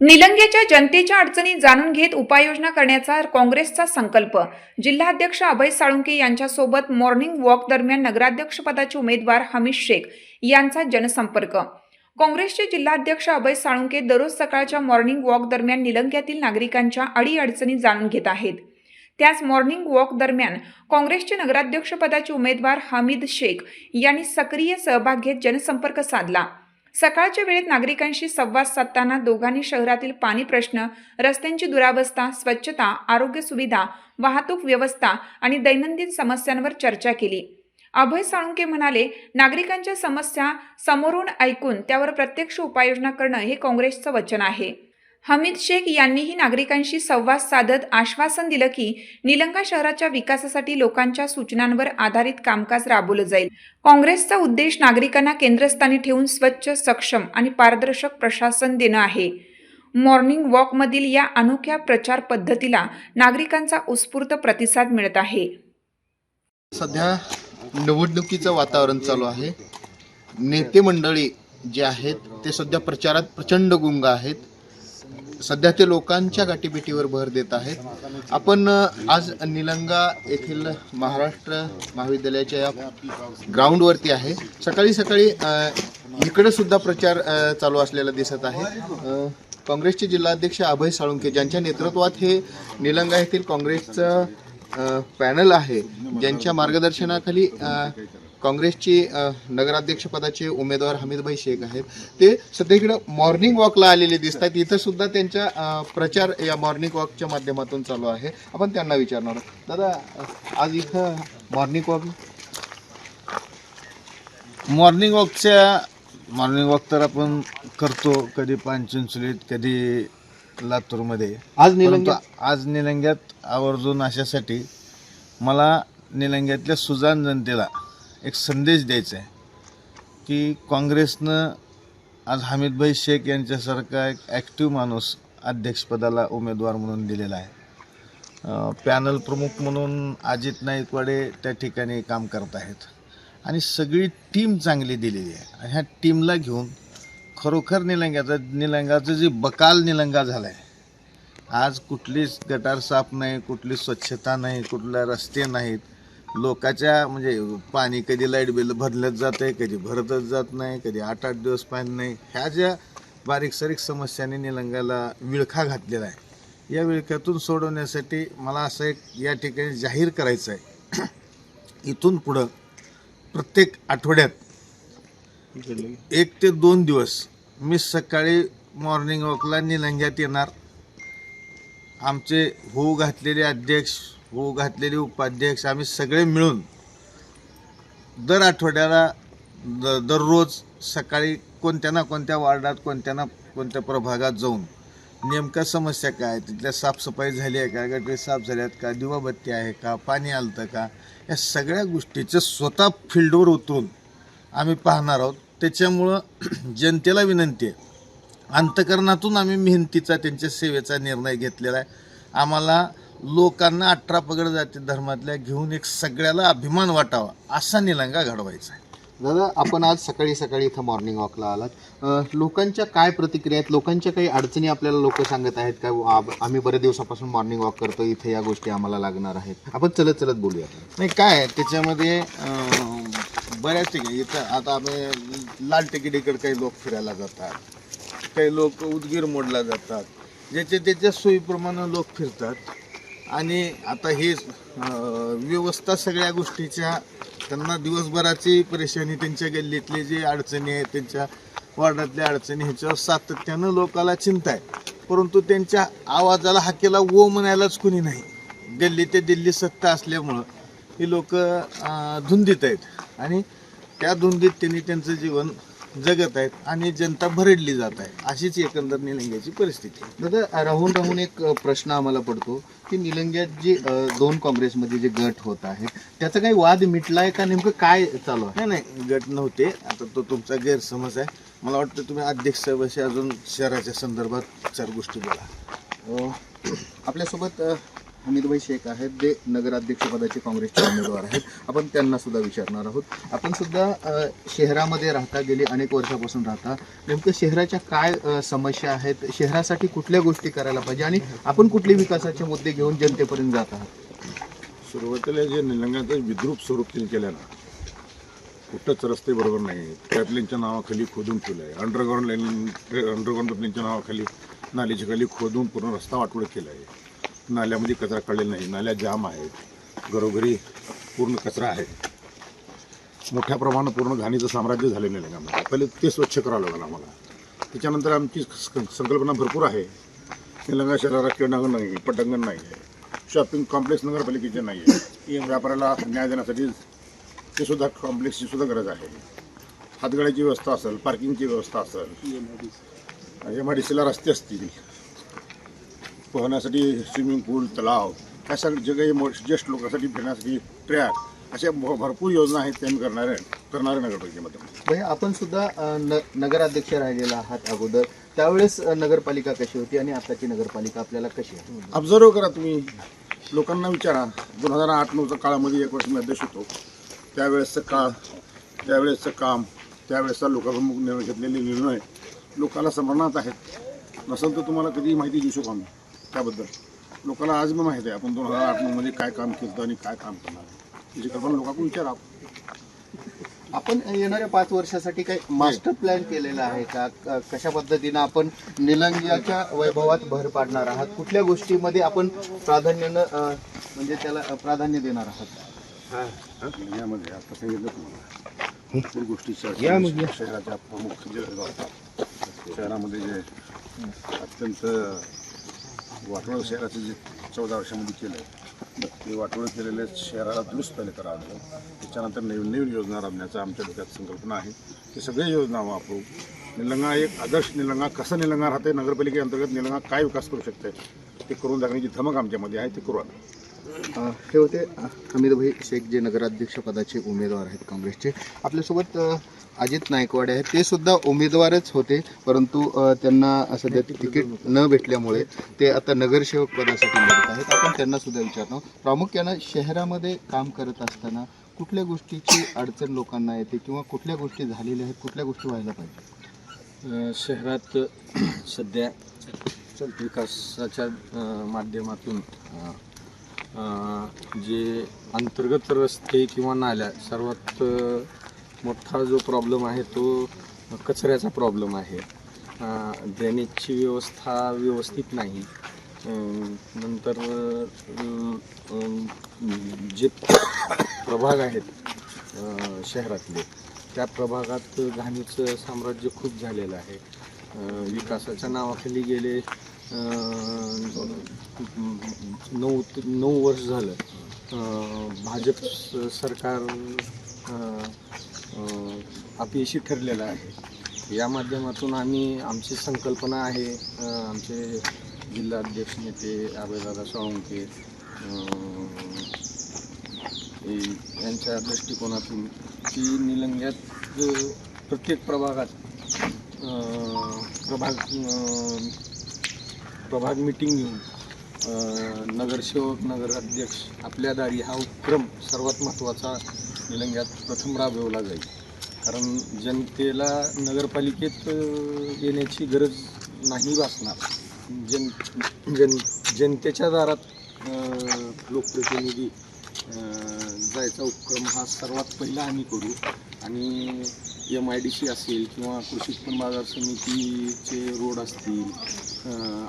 निलंग्याच्या जनतेच्या अडचणी जाणून घेत उपाययोजना करण्याचा काँग्रेसचा संकल्प. जिल्हाध्यक्ष अभय साळुंके यांच्यासोबत मॉर्निंग वॉक दरम्यान नगराध्यक्षपदाचे उमेदवार हमीद शेख यांचा जनसंपर्क. काँग्रेसचे जिल्हाध्यक्ष अभय साळुंके दररोज सकाळच्या मॉर्निंग वॉक दरम्यान निलंग्यातील नागरिकांच्या अडीअडचणी जाणून घेत आहेत. त्याच मॉर्निंग वॉक दरम्यान काँग्रेसचे नगराध्यक्षपदाचे उमेदवार हमीद शेख यांनी सक्रिय सहभाग घेत जनसंपर्क साधला. सकाळच्या वेळेत नागरिकांशी संवाद साधताना दोघांनी शहरातील पाणी प्रश्न रस्त्यांची दुरावस्था स्वच्छता आरोग्य सुविधा वाहतूक व्यवस्था आणि दैनंदिन समस्यांवर चर्चा केली. अभय साळुंके म्हणाले नागरिकांच्या समस्या समोरून ऐकून त्यावर प्रत्यक्ष उपाययोजना करणं हे काँग्रेसचं वचन आहे. हमीद शेख यांनीही नागरिकांशी संवाद साधत आश्वासन दिलं की निलंगा शहराच्या विकासासाठी लोकांच्या सूचनांवर आधारित कामकाज राबवलं जाईल. काँग्रेसचा उद्देश नागरिकांना केंद्रस्थानी ठेवून स्वच्छ सक्षम आणि पारदर्शक प्रशासन देणं आहे. मॉर्निंग वॉकमधील या अनोख्या प्रचार पद्धतीला नागरिकांचा उत्स्फूर्त प्रतिसाद मिळत आहे. सध्या निवडणुकीचं वातावरण चालू आहे. नेते मंडळी जे आहेत ते सध्या प्रचारात प्रचंड गुंग आहेत. सध्या ते लोकांच्या गाठीभेटीवर भर देत आहेत. आपण आज निलंगा येथील महाराष्ट्र महाविद्यालयाच्या या ग्राउंडवरती आहे. सकाळी सकाळी इकडे सुद्धा प्रचार चालू असलेला दिसत आहे. काँग्रेसचे जिल्हाध्यक्ष अभय साळुंके ज्यांच्या नेतृत्वात हे निलंगा येथील काँग्रेसचं पॅनल आहे ज्यांच्या मार्गदर्शनाखाली काँग्रेसचे नगराध्यक्षपदाचे उमेदवार हमीदभाई शेख आहेत. ते सध्या इकडं मॉर्निंग वॉकला आलेले दिसत आहेत. इथं सुद्धा त्यांचा प्रचार या मॉर्निंग वॉकच्या माध्यमातून चालू आहे. आपण त्यांना विचारणार आहोत. दादा आज इथं मॉर्निंग वॉक मॉर्निंग वॉकच्या मॉर्निंग वॉक तर आपण करतो. कधी पानचिंचलीत कधी लातूरमध्ये. आज निलंगा आज निलंग्यात आवर्जून अशासाठी मला निलंग्यातल्या सुजान जनतेला एक संदेश द्यायचा आहे की काँग्रेसनं आज हमीदभाई शेख यांच्यासारखा एक ॲक्टिव्ह माणूस अध्यक्षपदाला उमेदवार म्हणून दिलेला आहे. पॅनल प्रमुख म्हणून अजित नाईकवाडे त्या ठिकाणी काम करत आहेत. आणि सगळी टीम चांगली दिलेली आहे. आणि ह्या टीमला घेऊन खरोखर निलंग्याचा निलंगाचं जे बकाल निलंगा झाला आहे आज कुठलीच गटार साफ नाही कुठली स्वच्छता नाही कुठले रस्ते नाहीत लोकाच्या म्हणजे पाणी कधी लाइट बिल भरलंच जात आहे कधी भरतच जात नाही कधी आठ आठ दिवस पाणी नाही. ह्या ज्या बारीक सारीक समस्यांनी निलंगाला विळखा घातलेला आहे या विळख्यातून सोडवण्यासाठी मला असं एक या ठिकाणी जाहीर करायचं आहे. इथून पुढं प्रत्येक आठवड्यात एक ते दोन दिवस मी सकाळी मॉर्निंग वॉकला निलंग्यात येणार. आमचे होऊ घातलेले अध्यक्ष हो घातलेले उपाध्यक्ष आम्ही सगळे मिळून दर आठवड्याला द दररोज सकाळी कोणत्या ना कोणत्या वार्डात कोणत्या ना कोणत्या प्रभागात जाऊन नेमका समस्या काय तिथल्या साफसफाई झाली आहे का गटरी साफ झाल्यात का दिवाबत्ती आहे का पाणी आलतं का या सगळ्या गोष्टीचं स्वतः फील्डवर उतरून आम्ही पाहणार आहोत. त्याच्यामुळं जनतेला विनंती आहे अंतकरणातून आम्ही मेहनतीचा त्यांच्या सेवेचा निर्णय घेतलेला आहे. आम्हाला लोकांना अठरा पगड जाती धर्मातल्या घेऊन एक सगळ्याला अभिमान वाटावा असा निलंगा घडवायचा आहे. दादा आपण आज सकाळी सकाळी इथं मॉर्निंग वॉकला आलात. लोकांच्या काय प्रतिक्रिया आहेत? लोकांच्या काही अडचणी आपल्याला लोक सांगत आहेत का? आम्ही बरेच दिवसापासून मॉर्निंग वॉक करतो इथे या गोष्टी आम्हाला लागणार आहेत. आपण चलत चलत बोलूया नाही काय त्याच्यामध्ये बऱ्याच ठिकाणी इथं आता आम्ही लाल तिकिटीकडे काही लोक फिरायला जातात. काही लोक उदगीर मोडला जातात. ज्याच्या त्याच्या सोयीप्रमाणे लोक फिरतात. आणि आता हे व्यवस्था सगळ्या गोष्टीच्या त्यांना दिवसभराची परेशानी त्यांच्या गल्लीतले जे अडचणी आहेत त्यांच्या वार्डातल्या अडचणी ह्याच्यावर सातत्यानं लोकाला चिंता आहे. परंतु त्यांच्या आवाजाला हाकेला ओ म्हणायलाच कुणी नाही. गल्ली ते दिल्ली सत्ता असल्यामुळं ही लोक धुंदीत आहेत. आणि त्या धुंदीत त्यांनी त्यांचं जीवन जगत आहेत आणि जनता भरडली जात आहे. अशीच एकंदर निलंग्याची परिस्थिती आहे. दादा राहून राहून एक प्रश्न आम्हाला पडतो की निलंग्यात जे अ, दोन काँग्रेसमध्ये जे गट होत आहेत त्याचा काही वाद मिटलाय का? नेमकं काय चालू आहे? नाही नाही गट नव्हते. आता तो तुमचा गैरसमज आहे. मला वाटतं तुम्ही अध्यक्ष साहेबाशी अजून शहराच्या संदर्भात चार गोष्टी बोला. अ, आपल्यासोबत अ, हमीदभाई शेख आहेत. जे नगराध्यक्षपदाचे काँग्रेसचे उमेदवार आहेत. आपण त्यांना सुद्धा विचारणार आहोत. आपण सुद्धा शहरामध्ये राहता गेली अनेक वर्षापासून राहता. नेमकं शहराच्या काय समस्या आहेत? शहरासाठी कुठल्या गोष्टी करायला पाहिजे? आणि आपण कुठले विकासाचे मुद्दे घेऊन जनतेपर्यंत जात आहात? सुरुवातीला जे निलंग्याचं विद्रूप स्वरूप त्यांनी केलं ना कुठंच रस्ते बरोबर नाही. पाईपलाईनच्या नावाखाली खोदून ठेवलं आहे अंडरग्राऊंड लाईन अंडरग्राऊंड पाईपलाईनच्या नावाखाली नालीच्या खाली खोदून पूर्ण रस्ता वाटोळ केला आहे नाल्यामध्ये कचरा काढलेला नाही. नाल्या जाम आहेत. घरोघरी पूर्ण कचरा आहे. मोठ्या प्रमाणात पूर्ण घाणीचं साम्राज्य झालेलं नाही निलंगामध्ये पहिले ते स्वच्छ करावं लागलं आम्हाला. त्याच्यानंतर आमची संकल्पना भरपूर आहे. निलंगा शहराला क्रीडांगण नाही पटांगण नाही आहे. शॉपिंग कॉम्प्लेक्स नगरपालिकेचे नाही आहे. व्यापाऱ्याला न्याय देण्यासाठी ते सुद्धा कॉम्प्लेक्सची सुद्धा गरज आहे. हातगाड्याची व्यवस्था असेल पार्किंगची व्यवस्था असेल. एम आय डी सीला रस्ते असतील. पोहण्यासाठी स्विमिंग पूल तलाव ह्या सगळ्या जे काही मो- ज्येष्ठ लोकांसाठी फिरण्यासाठी ट्रॅक अशा भ- भरपूर योजना आहेत त्यांनी करणारे करणारे नगरपालिकेमध्ये. भाई आपण सुद्धा न नगराध्यक्ष राहिलेला आहात अगोदर. त्यावेळेस नगरपालिका कशी होती आणि आताची नगरपालिका आपल्याला कशी आहे? ऑब्झर्व करा तुम्ही. लोकांना विचारा. दोन हजार आठ नऊच्या काळामध्ये एक वर्ष मी अध्यक्ष होतो. त्यावेळेसचं काळ त्यावेळेसचं काम त्यावेळेसचा लोकांप्रमुख निर्णय घेतलेले निर्णय लोकांना स्मरणात आहेत. नसेल तर तुम्हाला कधी माहिती देऊ शकू आम्ही त्याबद्दल. लोकांना आज मी माहिती आहे आपण दोन हजार आठ नऊमध्ये काय काम केलं आणि काय काम करणार त्याची कल्पना लोकांकडून विचारा आपण येणाऱ्या पाच वर्षासाठी काही मास्टर प्लॅन केलेला आहे का? क- कशा पद्धतीनं आपण निलंग्याच्या वैभवात भर पाडणार आहात? कुठल्या गोष्टीमध्ये आपण प्राधान्यानं अ, म्हणजे त्याला अ, प्राधान्य देणार आहात? यामध्ये आता सांगितलं तुम्हाला. भरपूर गोष्टी शहर- शहराच्या प्रमुख जे शहरामध्ये जे अत्यंत वाटोळ शहराचं जे चौदा वर्षामध्ये केलं आहे ते वाटोळ केलेले शहराला दुरुस्त पहिले करावं लागेल. त्याच्यानंतर नवीन नवीन योजना राबण्याचा आमच्या डोक्यात संकल्पना आहे. ते सगळे योजना वापरू. निलंगा एक आदर्श निलंगा कसं निलंगा राहते नगरपालिकेअंतर्गत निलंगा काय विकास करू शकते ते करून दाखवण्याची धमक आमच्यामध्ये आहे ते करू आम्ही हे होते हमीरभाई हमीदभाई शेख जे नगराध्यक्षपदाचे उमेदवार आहेत काँग्रेसचे. आपल्यासोबत अजित नायकवाडे आहेत. ते सुद्धा उमेदवारच होते परंतु त्यांना सध्या तिकीट न भेटल्यामुळे ते आता नगरसेवक पदासाठी लढत आहेत. आपण त्यांना सुद्धा विचारतो प्रामुख्यानं शहरामध्ये काम करत असताना कुठल्या गोष्टीची अडचण लोकांना येते किंवा कुठल्या गोष्टी झालेल्या आहेत कुठल्या गोष्टी व्हायला पाहिजे? शहरात सध्या विकासाच्या माध्यमातून जे अंतर्गत रस्ते किंवा नाल्या सर्वात मोठा जो प्रॉब्लेम आहे तो कचऱ्याचा प्रॉब्लेम आहे. ड्रेनेजची व्यवस्था व्यवस्थित नाही. नंतर जे प्रभाग आहेत शहरातले त्या प्रभागात घाणीचं साम्राज्य खूप झालेलं आहे. विकासाच्या नावाखाली गेले नऊ नऊ वर्ष झालं. भाजप सरकार अपयशी ठरलेलं आहे. या माध्यमातून आम्ही आमची संकल्पना आहे आमचे जिल्हाध्यक्ष नेते अभयदादा साळुंके यांच्या दृष्टिकोनातून की निलंग्यात प्रत्येक प्रभागात प्रभाग प्रभाग मिटिंग घेऊन नगरसेवक नगराध्यक्ष आपल्या दारी हा उपक्रम सर्वात महत्त्वाचा निलंग्यात प्रथम राबवला जाईल. कारण जनतेला नगरपालिकेत येण्याची गरज नाही भासणार जन जन जनतेच्या दारात लोकप्रतिनिधी जायचा उपक्रम हा सर्वात पहिला आम्ही करू. आणि एम आय डी सी असेल किंवा कृषी उत्पन्न बाजार समितीचे रोड असतील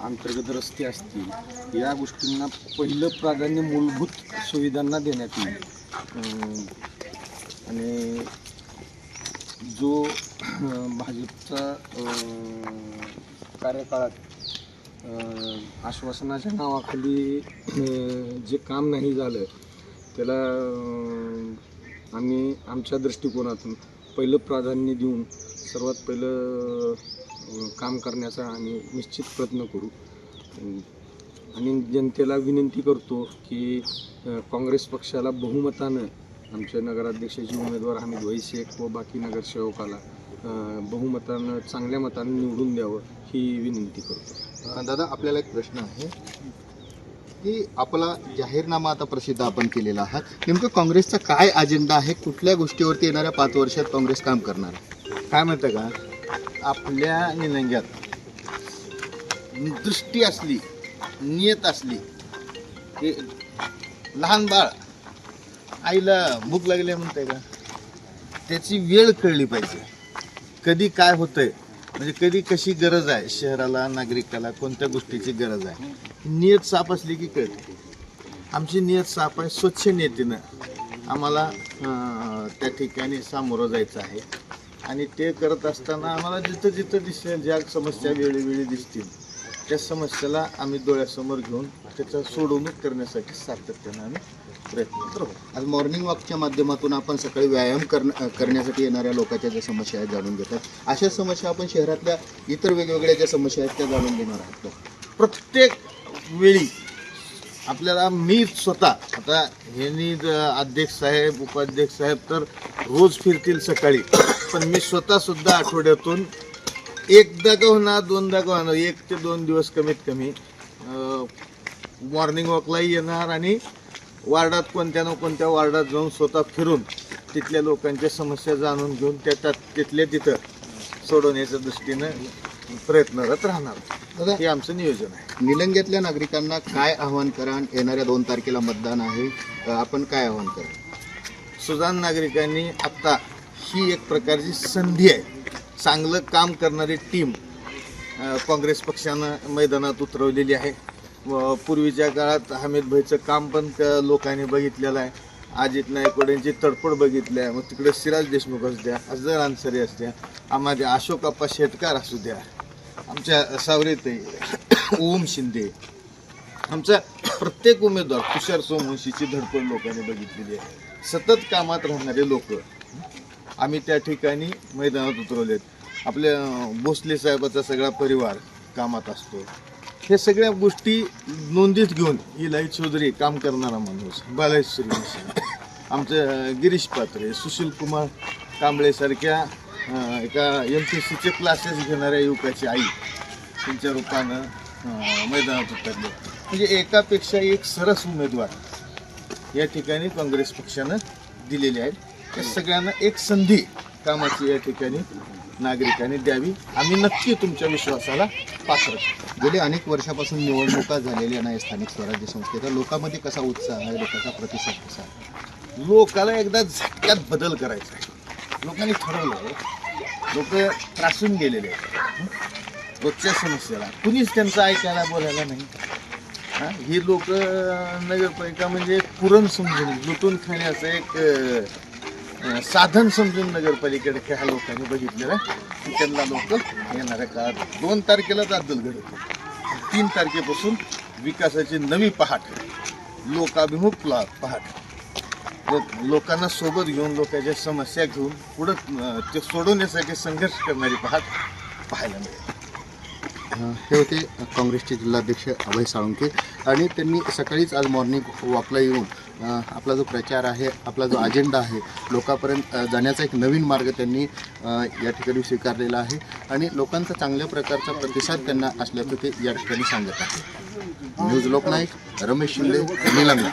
अंतर्गत रस्ते असतील या गोष्टींना पहिलं प्राधान्य मूलभूत सुविधांना देण्यात येईल. आणि जो भाजपचा कार्यकाळात आश्वासनाच्या नावाखाली जे काम नाही झालं त्याला आम्ही आमच्या दृष्टिकोनातून पहिलं प्राधान्य देऊन सर्वात पहिलं काम करण्याचा आम्ही निश्चित प्रयत्न करू. आणि जनतेला विनंती करतो की काँग्रेस पक्षाला बहुमतानं आमच्या नगराध्यक्षाचे उमेदवार हमीद भाई शेख व बाकी नगरसेवकाला बहुमतानं चांगल्या मतानं निवडून द्यावं ही विनंती करतो. दादा आपल्याला एक प्रश्न आहे की आपला जाहीरनामा आता प्रसिद्ध आपण केलेला आहात नेमकं काँग्रेसचा काय अजेंडा आहे? कुठल्या गोष्टीवरती येणाऱ्या पाच वर्षात काँग्रेस काम करणार? काय माहिती का? आपल्या निलंग्यात दृष्टी असली नियत असली की लहान बाळ आईला भूक लागली म्हणते का? त्याची वेळ कळली पाहिजे. कधी काय होतंय म्हणजे कधी कशी गरज आहे शहराला नागरिकाला कोणत्या गोष्टीची गरज आहे नियत साफ असली की कळते. आमची नियत साफ आहे स्वच्छ नियतीनं आम्हाला त्या ठिकाणी सामोरं जायचं आहे. आणि ते करत असताना आम्हाला जिथं जिथं दिसेल ज्या समस्या वेळोवेळी दिसतील त्या समस्येला आम्ही डोळ्यासमोर घेऊन त्याचं सोडवणूक करण्यासाठी सातत्यानं आम्ही प्रयत्न राहू आज मॉर्निंग वॉकच्या माध्यमातून आपण सकाळी व्यायाम करण करण्यासाठी येणाऱ्या लोकांच्या ज्या समस्या आहेत जाणून घेतात. अशा समस्या आपण शहरातल्या इतर वेगवेगळ्या ज्या समस्या आहेत त्या जाणून घेणार आहोत प्रत्येक वेळी आपल्याला मी स्वतः आता ह्यांनी अध्यक्ष साहेब उपाध्यक्ष साहेब तर रोज फिरतील सकाळी पण मी स्वतःसुद्धा आठवड्यातून एकदा का होणार दोनदा का होणार एक ते दोन दिवस कमीत कमी मॉर्निंग वॉकलाही येणार आणि वार्डात कोणत्या ना कोणत्या वार्डात जाऊन स्वतः फिरून तिथल्या लोकांच्या समस्या जाणून घेऊन त्या तिथल्या तिथं सोडवण्याच्या दृष्टीनं प्रयत्नरत राहणार. हे आमचं नियोजन आहे. निलंग्यातल्या नागरिकांना काय आव्हान करा येणाऱ्या दोन तारखेला मतदान आहे आपण काय आव्हान करा? सुजाण नागरिकांनी आत्ता ही एक प्रकारची संधी आहे. चांगलं काम करणारी टीम काँग्रेस पक्षानं मैदानात उतरवलेली आहे. पूर्वीच्या काळात हमीद भाईचं काम पण क- लोकांनी बघितलेलं आहे. अजित नायकवाड्यांची तडफड बघितली आहे. मग तिकडे सिराज देशमुख असू द्या अजर अन्सरी असू द्या आम्हाला अशोक अप्पा शेटकार असू द्या आमच्या सावरेताई ओम शिंदे. आमचा प्रत्येक उमेदवार तुषार सोमवंशीची धडपड लोकांनी बघितलेली आहे. सतत कामात राहणारे लोक आम्ही त्या ठिकाणी मैदानात उतरवलेत. आपल्या भोसले साहेबाचा सगळा परिवार कामात असतो. हे सगळ्या गोष्टी नोंदीत घेऊन इलाई चौधरी काम करणारा माणूस बालाश्री आमचं गिरीश पात्रे सुशील कुमार कांबळेसारख्या एका एम पी सीचे क्लासेस घेणाऱ्या युवकाची आई त्यांच्या रूपानं मैदानात उतरले. म्हणजे एकापेक्षा एक सरस उमेदवार या ठिकाणी काँग्रेस पक्षानं दिलेले आहेत. त्या सगळ्यांना एक संधी कामाची या ठिकाणी नागरिकांनी द्यावी. आम्ही नक्की तुमच्या विश्वासाला पात्र. गेले अनेक वर्षापासून निवडणुका झालेल्या नाही स्थानिक स्वराज्य संस्थेचा लोकांमध्ये कसा उत्साह आहे? लोकांचा प्रतिसाद कसा आहे? लोकाला एकदा झटक्यात बदल करायचा आहे. लोकांनी ठरवलं लोक त्रासून गेलेले आहेत? रोजच्या समस्याला. कुणीच त्यांचं ऐकायला बोलायला नाही. हा? ही लोक नगरपालिका म्हणजे पुरण समजून लुटून खाण्याचं एक साधन समजून नगरपालिकेकडे ह्या लोकांनी बघितलेलं आहे. त्यांना लोक येणाऱ्या काळात दोन तारखेलाच अद्दल घडवतो तीन तारखेपासून विकासाची नवी पहाट लोकाभिमुख प्ला पहाट. लोकांना सोबत घेऊन लोकांच्या समस्या घेऊन पुढं ते सोडवण्यासाठी संघर्ष करणारी पहाट पाहायला मिळेल. हे होते काँग्रेसचे जिल्हाध्यक्ष अभय साळुंके आणि त्यांनी सकाळीच आज मॉर्निंग वॉकला येऊन आपला जो प्रचार आहे आपला जो अजेंडा आहे लोकांपर्यंत जाण्याचा एक नवीन मार्ग त्यांनी या ठिकाणी स्वीकारलेला आहे. आणि लोकांचा चांगल्या प्रकारचा प्रतिसाद त्यांना असल्याचं ते या ठिकाणी सांगत आहे न्यूज लोकनायक रमेश शिंदे निलंगा